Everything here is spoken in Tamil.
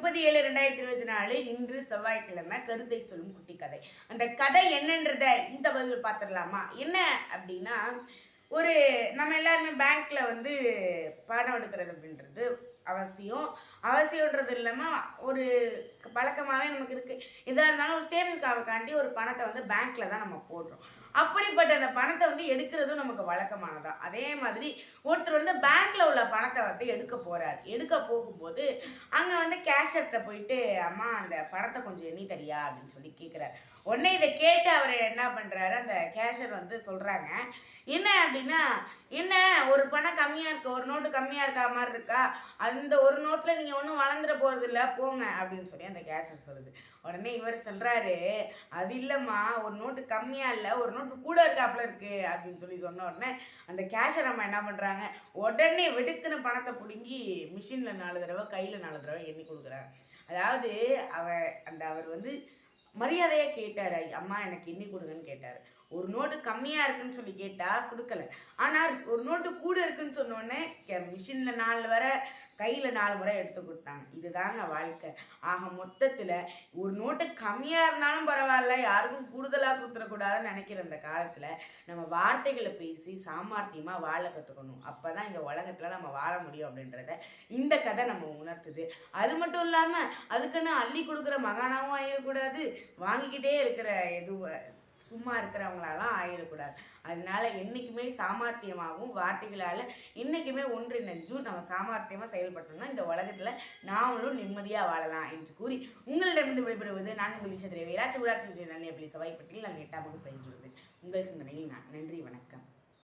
முப்பது ஏழு ரெண்டாயிரத்தி இருபத்தி நாலு இன்று செவ்வாய்க்கிழமை கருத்தை சொல்லும் குட்டி கதை. அந்த கதை என்னன்றத இந்த பதில் பார்த்துடலாமா? என்ன அப்படின்னா ஒரு நம்ம எல்லாருமே பேங்க்ல வந்து பணம் எடுக்கிறது அப்படின்றது அவசியம். அவசியன்றது இல்லாமல் ஒரு பழக்கமாகவே நமக்கு இருக்குது எதாக இருந்தாலும் ஒரு சேமிக்காவுக்காண்டி ஒரு பணத்தை வந்து பேங்க்கில் தான் நம்ம போடுறோம். அப்படிப்பட்ட அந்த பணத்தை வந்து எடுக்கிறதும் நமக்கு வழக்கமானதான் அதே மாதிரி ஒருத்தர் வந்து பேங்க்கில் உள்ள பணத்தை வந்து எடுக்க போகிறார் எடுக்க போகும்போது அங்கே வந்து கேஷர்கிட்ட போயிட்டு அம்மா அந்த பணத்தை கொஞ்சம் எண்ணி தரியா? அப்படின்னு சொல்லி கேட்குறாரு உடனே இதை கேட்டு அவர் என்ன பண்ணுறாரு அந்த கேஷர் வந்து சொல்கிறாங்க என்ன அப்படின்னா என்ன? ஒரு பணம் கம்மியாக இருக்கு? ஒரு நோட்டு கம்மியாக இருக்கா? மாதிரி இருக்கா? அந்த ஒரு நோட்டில் நீங்கள் ஒன்றும் வளர்ந்துட போகிறது இல்லை போங்க அப்படின்னு சொல்லி அந்த கேஷர் சொல்லுது. உடனே இவர் சொல்கிறாரு அது இல்லைம்மா ஒரு நோட்டு கம்மியாக இல்லை ஒரு நோட்டு கூட இருக்காப்புல இருக்குது அப்படின்னு சொல்லி சொன்ன உடனே அந்த கேஷர் அம்மா என்ன பண்ணுறாங்க உடனே வெடுக்குன்னு பணத்தை பிடுங்கி மிஷினில் நாலு தடவை கையில் நாலு தடவை எண்ணி கொடுக்குறாங்க. அதாவது அவ அந்த அவர் வந்து மரியாதையாக கேட்டார் அம்மா எனக்கு எண்ணி கொடுங்கன்னு கேட்டார். ஒரு நோட்டு கம்மியாக இருக்குன்னு சொல்லி கேட்டால் கொடுக்கல. ஆனால் ஒரு நோட்டு கூட இருக்குன்னு சொன்னோடனே மிஷினில் நாலு வர கையில் நாலு முறை எடுத்து கொடுத்தாங்க. இதுதாங்க வாழ்க்கை. ஆக மொத்தத்தில் ஒரு நோட்டு கம்மியாக இருந்தாலும் பரவாயில்ல யாருக்கும் கூடுதலாக கொடுத்துடக்கூடாதுன்னு நினைக்கிற இந்த காலத்தில் நம்ம வார்த்தைகளை பேசி சாமர்த்தியமாக வாழ கற்றுக்கணும் அப்போ தான் இந்த உலகத்தில் நம்ம வாழ முடியும் அப்படின்றத இந்த கதை நம்ம உணர்த்துது. அது மட்டும் இல்லாமல் அதுக்குன்னு அள்ளி கொடுக்குற மகானாவும் ஆகிடக்கூடாது வாங்கிக்கிட்டே இருக்கிற எதுவும் சும்மா இருக்கிறவங்களாலாம் ஆயிடக்கூடாது. அதனால என்றைக்குமே சாமர்த்தியமாகவும் வார்த்தைகளால் என்றைக்குமே ஒன்றிணைஞ்சும் நம்ம சாமர்த்தியமாக செயல்பட்டோம்னா இந்த உலகத்தில் நாமளும் நிம்மதியாக வாழலாம் என்று கூறி உங்களிடமிருந்து விடைபெறுவது நான் உங்கள் விஷயத்திலே வீராட்சி ஊராட்சி நல்ல அப்படி சவாய்ப்பட்டியில் நான் எட்டாம் வகுப்பு பயின்று உங்கள் சிந்தனையில் நான் நன்றி வணக்கம்.